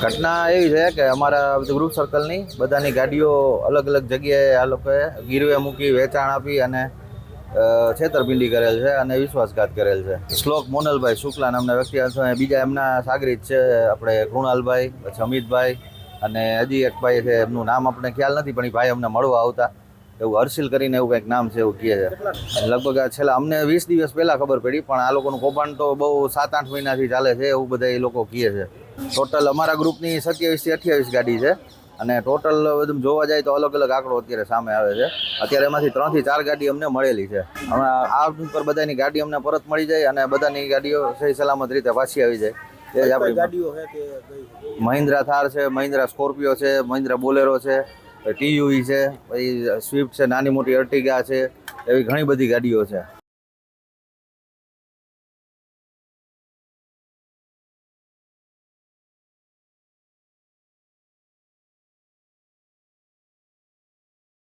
ઘટના એવી છે કે અમારા ગ્રુપ સર્કલની બધાની ગાડીઓ અલગ અલગ જગ્યાએ આ લોકોએ ગીરવે મૂકી, વેચાણ આપી અને છેતરપિંડી કરેલ છે અને વિશ્વાસઘાત કરેલ છે. શ્લોક મોનલભાઈ શુક્લા નામના વ્યક્તિ બીજા એમના સાગરીત છે, આપણે કૃણાલભાઈ, પછી અમિતભાઈ અને હજી એક ભાઈ છે, એમનું નામ આપણે ખ્યાલ નથી, પણ એ ભાઈ અમને મળવા આવતા. એવું હર્ષિલ કરીને એવું કંઈક નામ છે, એવું કહે છે. લગભગ આ છેલ્લા, અમને વીસ દિવસ પહેલાં ખબર પડી, પણ આ લોકોનું કૌભાંડ તો બહુ સાત આઠ મહિનાથી ચાલે છે, એવું બધા એ લોકો કહે છે. ટોટલ અમારા ગ્રુપની સત્યાવીસથી અઠ્યાવીસ ગાડી છે. અને ટોટલ બધું જોવા જાય તો અલગ અલગ આંકડો અત્યારે સામે આવે છે. અત્યારે એમાંથી ત્રણથી ચાર ગાડી અમને મળેલી છે. હમણાં આ ઉપર બધાની ગાડી અમને પરત મળી જાય અને બધાની ગાડીઓ સહી સલામત રીતે પાછી આવી જાય. એ જ આપણી ગાડીઓ છે મહિન્દ્રા થાર છે મહિન્દ્રા સ્કોર્પિયો છે મહિન્દ્રા બોલેરો છે ટીયુવી છે પછી સ્વિફ્ટ છે નાની મોટી અર્ટિગા છે એવી ઘણી બધી ગાડીઓ છે.